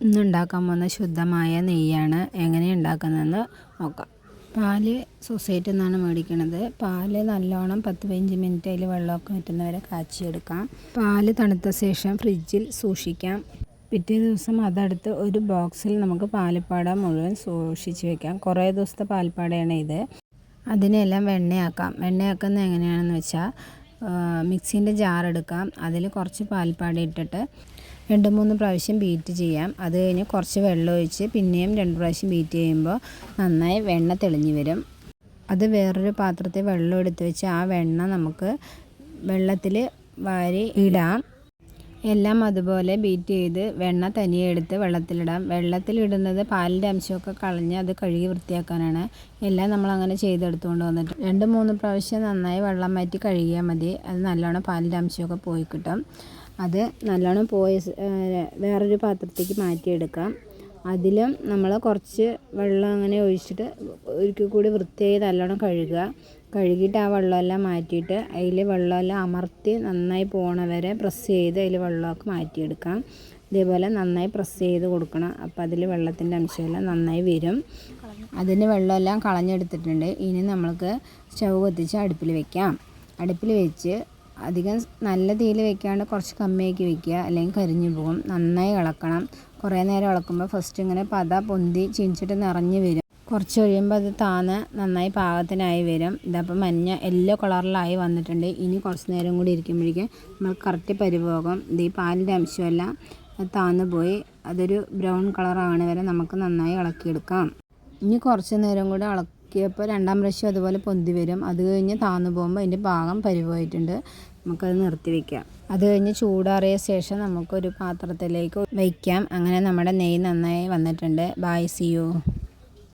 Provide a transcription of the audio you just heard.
ഇന്ന് ഉണ്ടാക്കാൻ പോകുന്ന ശുദ്ധമായ നെയ്യാണ് എങ്ങനെ ഉണ്ടാക്കുന്നതെന്ന് നോക്കാം. പാൽ സൊസൈറ്റിയിൽ നിന്നാണ് മേടിക്കുന്നത് പാൽ നല്ലോണം പത്ത് പതിനഞ്ച് മിനിറ്റ് അതിൽ വെള്ളമൊക്കെ വറ്റുന്നവരെ കാച്ചിയെടുക്കാം. പാൽ തണുത്ത ശേഷം ഫ്രിഡ്ജിൽ സൂക്ഷിക്കാം. പിറ്റേ ദിവസം അതെടുത്ത് ഒരു ബോക്സിൽ നമുക്ക് പാൽപ്പാട മുഴുവൻ സൂക്ഷിച്ച് വെക്കാം. കുറേ ദിവസത്തെ പാൽപ്പാടയാണ് ഇത്. അതിനെല്ലാം വെണ്ണയാക്കാം. വെണ്ണയാക്കുന്നത് എങ്ങനെയാണെന്ന് വെച്ചാൽ മിക്സീന്റെ ജാർ എടുക്കാം. അതിൽ കുറച്ച് പാൽപ്പാടി ഇട്ടിട്ട് രണ്ട് മൂന്ന് പ്രാവശ്യം ബീറ്റ് ചെയ്യാം. അത് കഴിഞ്ഞ് കുറച്ച് വെള്ളം ഒഴിച്ച് പിന്നെയും രണ്ട് പ്രാവശ്യം ബീറ്റ് ചെയ്യുമ്പോൾ നന്നായി വെണ്ണ തെളിഞ്ഞു വരും. അത് വേറൊരു പാത്രത്തിൽ വെള്ളം എടുത്ത് വെച്ച് ആ വെണ്ണ നമുക്ക് വെള്ളത്തിൽ വാരി ഇടാം. എല്ലാം അതുപോലെ ബീറ്റ് ചെയ്ത് വെണ്ണ തനിയെ എടുത്ത് വെള്ളത്തിലിടാം. വെള്ളത്തിലിടുന്നത് പാലിന്റെ അംശമൊക്കെ കളഞ്ഞ് അത് കഴുകി വൃത്തിയാക്കാനാണ്. എല്ലാം നമ്മൾ അങ്ങനെ ചെയ്തെടുത്തുകൊണ്ട് വന്നിട്ട് രണ്ട് മൂന്ന് പ്രാവശ്യം നന്നായി വെള്ളം മാറ്റി കഴുകിയാൽ മതി. അത് നല്ലോണം പാലിന്റെ അംശമൊക്കെ പോയി കിട്ടും. അത് നല്ലോണം പോയി വേറൊരു പാത്രത്തേക്ക് മാറ്റിയെടുക്കാം. അതിലും നമ്മൾ കുറച്ച് വെള്ളം അങ്ങനെ ഒഴിച്ചിട്ട് ഒരിക്കൽ കൂടി വൃത്തിയായി നല്ലോണം കഴുകുക. കഴുകിയിട്ട് ആ വെള്ളമെല്ലാം മാറ്റിയിട്ട് അതിൽ വെള്ളമെല്ലാം അമർത്തി നന്നായി പോണ വരെ പ്രസ് ചെയ്ത് അതിൽ വെള്ളമൊക്കെ മാറ്റിയെടുക്കാം. ഇതേപോലെ നന്നായി പ്രസ് ചെയ്ത് കൊടുക്കണം. അപ്പോൾ അതിൽ വെള്ളത്തിന്റെ അംശമെല്ലാം നന്നായി വരും. അതിന് വെള്ളമെല്ലാം കളഞ്ഞെടുത്തിട്ടുണ്ട്. ഇനി നമ്മൾക്ക് സ്റ്റൗ കത്തിച്ച് അടുപ്പിൽ വെക്കാം. അടുപ്പിൽ വെച്ച് അധികം നല്ല തീയിൽ വെക്കാണ്ട് കുറച്ച് കമ്മിയാക്കി വെക്കുക. അല്ലെങ്കിൽ കരിഞ്ഞു പോകും. നന്നായി ഇളക്കണം. കുറേ നേരം ഇളക്കുമ്പോൾ ഫസ്റ്റ് ഇങ്ങനെ പത പൊന്തി ചീനിച്ചിട്ട് നിറഞ്ഞു വരും. കുറച്ച് കഴിയുമ്പോൾ അത് താന്ന് നന്നായി പാകത്തിനായി വരും. ഇതപ്പോൾ മഞ്ഞ യെല്ലോ കളറിലായി വന്നിട്ടുണ്ട്. ഇനി കുറച്ച് നേരം കൂടി ഇരിക്കുമ്പോഴേക്കും നമ്മൾ കറക്റ്റ് പരിപോകും ഇത് ഈ പാലിന്റെ അംശമെല്ലാം താന്ന് പോയി. അതൊരു ബ്രൗൺ കളറാണ് വരെ നമുക്ക് നന്നായി ഇളക്കിയെടുക്കാം. ഇനി കുറച്ച് നേരം കൂടി ഇളക്കിയപ്പോൾ രണ്ടാം പ്രാവശ്യം അതുപോലെ പൊന്തി വരും. അത് കഴിഞ്ഞ് താന്നു പോകുമ്പോൾ അതിന്റെ ഭാഗം പരിവായിട്ടുണ്ട് നമുക്കത് നിർത്തി വയ്ക്കാം അത് കഴിഞ്ഞ് ചൂടാറിയ ശേഷം നമുക്കൊരു പാത്രത്തിലേക്ക് വയ്ക്കാം. അങ്ങനെ നമ്മുടെ നെയ്യ് നന്നായി വന്നിട്ടുണ്ട്. Bye see you